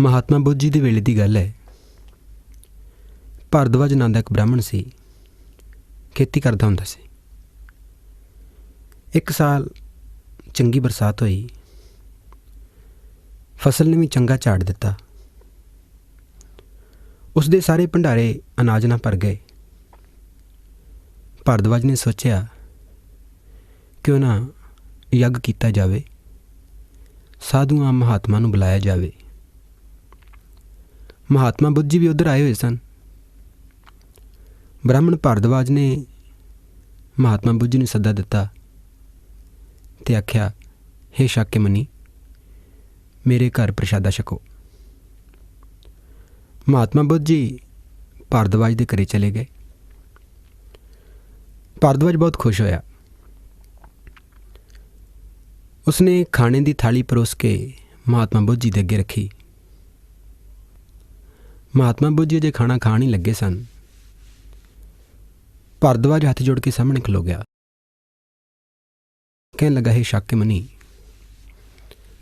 ਮਹਾਤਮਾ ਬੁੱਧ ਜੀ ਦੇ ਵੇਲੇ ਦੀ ਗੱਲ ਹੈ। ਭਾਰਦਵਾਜ ਨਾਂ ਦਾ ਇੱਕ ਬ੍ਰਾਹਮਣ ਸੀ। ਖੇਤੀ ਕਰਦਾ ਹੁੰਦਾ ਸੀ। ਇੱਕ ਸਾਲ ਚੰਗੀ ਬਰਸਾਤ ਹੋਈ। ਫਸਲ ਨੇ ਵੀ ਚੰਗਾ ਝਾੜ ਦਿੱਤਾ। ਉਸ ਦੇ ਸਾਰੇ ਭੰਡਾਰੇ ਅਨਾਜ ਨਾਲ ਭਰ ਗਏ। ਭਾਰਦਵਾਜ ਨੇ ਸੋਚਿਆ ਕਿਉਂ ਨਾ ਯੱਗ ਕੀਤਾ ਜਾਵੇ। ਸਾਧੂਆਂ ਮਹਾਤਮਾ ਨੂੰ ਬੁਲਾਇਆ ਜਾਵੇ। ਮਹਾਤਮਾ ਬੁੱਧ ਜੀ ਵੀ ਉਧਰ ਆਏ ਹੋਏ ਸਨ। ਬ੍ਰਾਹਮਣ ਭਾਰਦਵਾਜ ਨੇ ਮਹਾਤਮਾ ਬੁੱਧ ਜੀ ਨੂੰ ਸੱਦਾ ਦਿੱਤਾ ਤੇ ਆਖਿਆ, ਹੇ ਸ਼ਾਕੇ ਮੇਰੇ ਘਰ ਪ੍ਰਸ਼ਾਦਾ ਛਕੋ। ਮਹਾਤਮਾ ਬੁੱਧ ਜੀ ਭਾਰਦਵਾਜ ਦੇ ਘਰੇ ਚਲੇ ਗਏ। ਭਾਰਦਵਾਜ ਬਹੁਤ ਖੁਸ਼ ਹੋਇਆ। ਉਸਨੇ ਖਾਣੇ ਦੀ ਥਾਲੀ ਪਰੋਸ ਕੇ ਮਹਾਤਮਾ ਬੁੱਧ ਜੀ ਦੇ ਅੱਗੇ ਰੱਖੀ। ਮਹਾਤਮਾ ਬੁੱਧ ਜੀ ਜੇ ਖਾਣਾ ਖਾਣ ਹੀ ਲੱਗੇ ਸਨ। ਭਾਰਦਵਾਜ ਹੱਥ ਜੋੜ ਕੇ ਸਾਹਮਣੇ ਖਲੋ ਗਿਆ। ਕਹਿਣ ਲੱਗਾ, ਹੈ ਸ਼ੱਕ ਮਨੀ,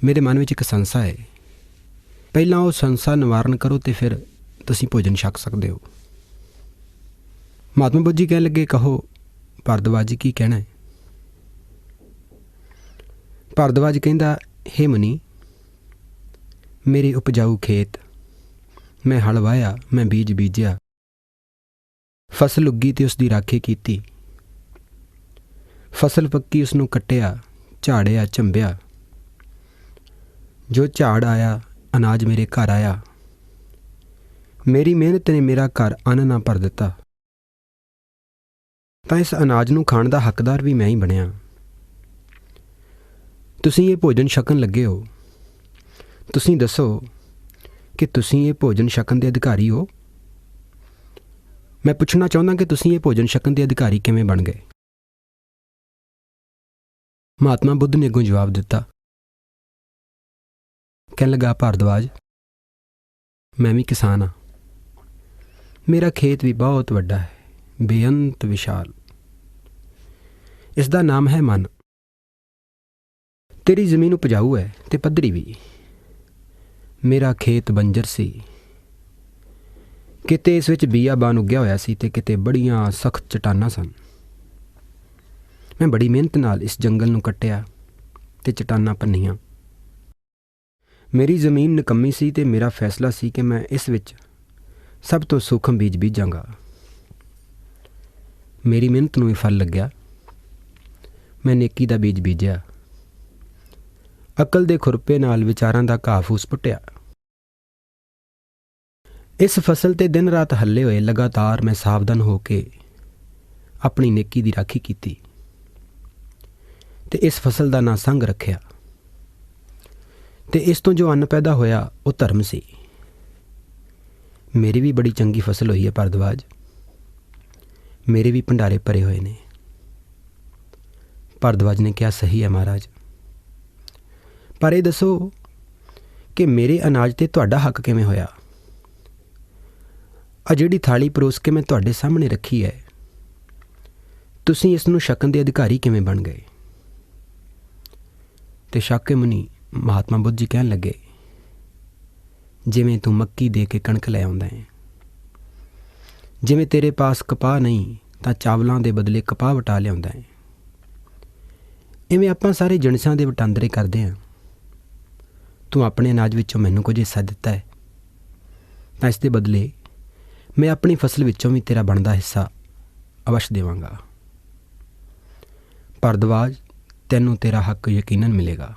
ਮੇਰੇ ਮਨ ਵਿੱਚ ਇੱਕ ਸੰਸਾ ਹੈ ਪਹਿਲਾਂ ਉਹ ਸੰਸਾ ਨਿਵਾਰਨ ਕਰੋ ਤੇ ਫਿਰ ਤੁਸੀਂ ਭੋਜਨ ਛਕ ਸਕਦੇ ਹੋ। ਮਹਾਤਮਾ ਬੁੱਧ ਜੀ ਕਹਿਣ ਲੱਗੇ, ਕਹੋ, ਭਾਰਦਵਾਜ ਜੀ ਕੀ ਕਹਿਣਾ ਹੈ ਭਾਰਦਵਾਜ ਕਹਿੰਦਾ, ਹੇ ਮਨੀ, ਮੇਰੇ ਉਪਜਾਊ ਖੇਤ ਮੈਂ ਹਲ ਵਾਇਆ ਮੈਂ ਬੀਜ ਬੀਜਿਆ। ਫਸਲ ਉੱਗੀ ਤੇ ਉਸ ਦੀ ਰਾਖੀ ਕੀਤੀ। ਫਸਲ ਪੱਕੀ ਉਸ ਨੂੰ ਕੱਟਿਆ, ਝਾੜਿਆ, ਚੰਬਿਆ। ਜੋ ਝਾੜ ਆਇਆ, ਅਨਾਜ ਮੇਰੇ ਘਰ ਆਇਆ। ਮੇਰੀ ਮਿਹਨਤ ਨੇ ਮੇਰਾ ਘਰ ਅੰਨ ਨਾ ਭਰ ਦਿੱਤਾ। ਤਾਂ ਇਸ ਅਨਾਜ ਨੂੰ ਖਾਣ ਦਾ ਹੱਕਦਾਰ ਵੀ ਮੈਂ ਹੀ ਬਣਿਆ। ਤੁਸੀਂ ਇਹ ਭੋਜਨ ਛਕਣ ਲੱਗੇ ਹੋ। ਤੁਸੀਂ ਦੱਸੋ ਕਿ ਤੁਸੀਂ ਇਹ ਭੋਜਨ ਛਕਣ ਦੇ ਅਧਿਕਾਰੀ ਹੋ? ਮੈਂ ਪੁੱਛਣਾ ਚਾਹੁੰਦਾ ਕਿ ਤੁਸੀਂ ਇਹ ਭੋਜਨ ਛਕਣ ਦੇ ਅਧਿਕਾਰੀ ਕਿਵੇਂ ਬਣ ਗਏ? ਮਹਾਤਮਾ ਬੁੱਧ ਨੇ ਅੱਗੋਂ ਜਵਾਬ ਦਿੱਤਾ, ਕਹਿਣ ਲੱਗਾ, ਭਾਰਦਵਾਜ, ਮੈਂ ਵੀ ਕਿਸਾਨ ਹਾਂ। ਮੇਰਾ ਖੇਤ ਵੀ ਬਹੁਤ ਵੱਡਾ ਹੈ, ਬੇਅੰਤ ਵਿਸ਼ਾਲ। ਇਸ ਦਾ ਨਾਮ ਹੈ ਮਨ। ਤੇਰੀ ਜ਼ਮੀਨ ਉਪਜਾਊ ਹੈ ਤੇ ਪੱਧਰੀ ਵੀ। ਮੇਰਾ ਖੇਤ ਬੰਜਰ ਸੀ। ਕਿਤੇ ਇਸ ਵਿੱਚ ਬੀਆਬਾਨ ਉੱਗਿਆ ਹੋਇਆ ਸੀ ਤੇ ਕਿਤੇ ਬੜੀਆਂ ਸਖਤ ਚਟਾਨਾਂ ਸਨ। ਮੈਂ ਬੜੀ ਮਿਹਨਤ ਨਾਲ ਇਸ ਜੰਗਲ ਨੂੰ ਕੱਟਿਆ ਤੇ ਚਟਾਨਾਂ ਭੰਨੀਆਂ। ਮੇਰੀ ਜ਼ਮੀਨ ਨਿਕੰਮੀ ਸੀ ਤੇ ਮੇਰਾ ਫੈਸਲਾ ਸੀ ਕਿ ਮੈਂ ਇਸ ਵਿੱਚ ਸਭ ਤੋਂ ਸੂਖਮ ਬੀਜ ਬੀਜਾਂਗਾ। ਮੇਰੀ ਮਿਹਨਤ ਨੂੰ ਵੀ ਫਲ ਲੱਗਿਆ। ਮੈਂ ਨੇਕੀ ਦਾ ਬੀਜ ਬੀਜਿਆ। ਅਕਲ ਦੇ ਖੁਰਪੇ ਨਾਲ ਵਿਚਾਰਾਂ ਦਾ ਘਾਹ ਫੂਸ ਪੁੱਟਿਆ। ਇਸ ਫਸਲ ਤੇ ਦਿਨ ਰਾਤ ਹੱਲੇ ਹੋਏ ਲਗਾਤਾਰ ਮੈਂ ਸਾਵਧਾਨ ਹੋ ਕੇ ਆਪਣੀ ਨੇਕੀ ਦੀ ਰਾਖੀ ਕੀਤੀ ਤੇ ਇਸ ਫਸਲ ਦਾ ਨਾਂ ਸੰਗ ਰੱਖਿਆ ਤੇ ਇਸ ਤੋਂ ਜੋ ਅੰਨ ਪੈਦਾ ਹੋਇਆ ਉਹ ਧਰਮ ਸੀ। ਮੇਰੀ ਵੀ ਬੜੀ ਚੰਗੀ ਫਸਲ ਹੋਈ ਹੈ ਪਰਦਵਾਜ ਮੇਰੇ ਵੀ ਭੰਡਾਰੇ ਭਰੇ ਹੋਏ ਨੇ। ਪਰਦਵਾਜ ਨੇ ਕਿਹਾ, ਸਹੀ ਹੈ ਮਹਾਰਾਜ। ਪਰ ਇਹ ਦੱਸੋ ਕਿ ਮੇਰੇ ਅਨਾਜ ਤੇ ਤੁਹਾਡਾ ਹੱਕ ਕਿਵੇਂ ਹੋਇਆ? ਆ ਜਿਹੜੀ ਥਾਲੀ ਪਰੋਸ ਕੇ ਮੈਂ ਤੁਹਾਡੇ ਸਾਹਮਣੇ ਰੱਖੀ ਹੈ, ਤੁਸੀਂ ਇਸ ਨੂੰ ਛਕਣ ਦੇ ਅਧਿਕਾਰੀ ਕਿਵੇਂ ਬਣ ਗਏ? ਤੇ ਸ਼ਾਕੇ ਮੁਨੀ ਮਹਾਤਮਾ ਬੁੱਧ ਜੀ ਕਹਿਣ ਲੱਗੇ, ਜਿਵੇਂ ਤੂੰ ਮੱਕੀ ਦੇ ਕੇ ਕਣਕ ਲੈ ਆਉਂਦਾ ਹੈ, ਜਿਵੇਂ ਤੇਰੇ ਪਾਸ ਕਪਾਹ ਨਹੀਂ, ਤਾਂ ਚਾਵਲਾਂ ਦੇ ਬਦਲੇ ਕਪਾਹ ਵਟਾ ਲਿਆਉਂਦਾ ਹੈ। ਇਵੇਂ ਆਪਾਂ ਸਾਰੇ ਜਣਸਾਂ ਦੇ ਵਟਾਂਦਰੇ ਕਰਦੇ ਹਾਂ ਤੂੰ ਆਪਣੇ ਅਨਾਜ ਵਿੱਚੋਂ ਮੈਨੂੰ ਕੁਝ ਹਿੱਸਾ ਦਿੱਤਾ ਹੈ। ਤਾਂ ਇਸ ਦੇ ਬਦਲੇ ਮੈਂ ਆਪਣੀ ਫਸਲ ਵਿੱਚੋਂ ਵੀ ਤੇਰਾ ਬਣਦਾ ਹਿੱਸਾ ਅਵਸ਼ ਦੇਵਾਂਗਾ। ਪਰਦਵਾਜ ਤੈਨੂੰ ਤੇਰਾ ਹੱਕ ਯਕੀਨਨ ਮਿਲੇਗਾ।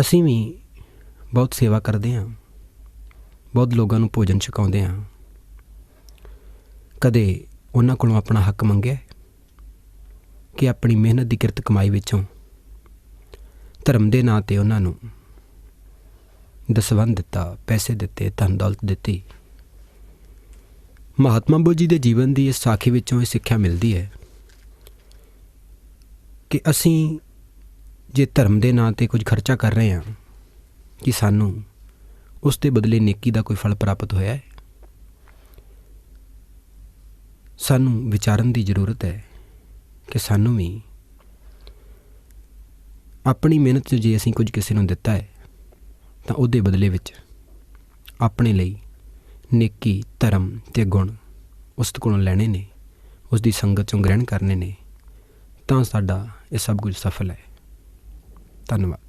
ਅਸੀਂ ਵੀ ਬਹੁਤ ਸੇਵਾ ਕਰਦੇ ਹਾਂ। ਬਹੁਤ ਲੋਕਾਂ ਨੂੰ ਭੋਜਨ ਛਕਾਉਂਦੇ ਹਾਂ। ਕਦੇ ਉਹਨਾਂ ਕੋਲੋਂ ਆਪਣਾ ਹੱਕ ਮੰਗਿਆ ਕਿ ਆਪਣੀ ਮਿਹਨਤ ਦੀ ਕਿਰਤ ਕਮਾਈ ਵਿੱਚੋਂ ਧਰਮ ਦੇ ਨਾਂ ਤੇ ਉਹਨਾਂ ਨੂੰ ਦਸਵੰਦ ਦਿੱਤਾ, ਪੈਸੇ ਦਿੱਤੇ, ਧਨ ਦੌਲਤ ਦਿੱਤੀ। ਮਹਾਤਮਾ ਬੁੱਧ ਜੀ ਦੇ ਜੀਵਨ ਦੀ ਇਸ ਸਾਖੀ ਵਿੱਚੋਂ ਇਹ ਸਿੱਖਿਆ ਮਿਲਦੀ ਹੈ ਕਿ ਅਸੀਂ ਜੇ ਧਰਮ ਦੇ ਨਾਂ ਤੇ ਕੁਝ ਖਰਚਾ ਕਰ ਰਹੇ ਹਾਂ ਕਿ ਸਾਨੂੰ ਉਸ ਦੇ ਬਦਲੇ ਨੇਕੀ ਦਾ ਕੋਈ ਫਲ ਪ੍ਰਾਪਤ ਹੋਇਆ ਹੈ, ਸਾਨੂੰ ਵਿਚਾਰਨ ਦੀ ਜ਼ਰੂਰਤ ਹੈ ਕਿ ਸਾਨੂੰ ਵੀ ਆਪਣੀ ਮਿਹਨਤ 'ਚ ਜੇ ਅਸੀਂ ਕੁਝ ਕਿਸੇ ਨੂੰ ਦਿੱਤਾ ਹੈ, ਤਾਂ ਉਹਦੇ ਬਦਲੇ ਵਿੱਚ ਆਪਣੇ ਲਈ ਨੇਕੀ, ਧਰਮ ਤੇ ਗੁਣ ਉਸ ਕੋਲੋਂ ਲੈਣੇ ਨੇ ਉਸ ਦੀ ਸੰਗਤ ਚੋਂ ਗ੍ਰਹਿਣ ਕਰਨੇ ਨੇ, ਤਾਂ ਸਾਡਾ ਇਹ ਸਭ ਕੁਝ ਸਫਲ ਹੈ। ਧੰਨਵਾਦ।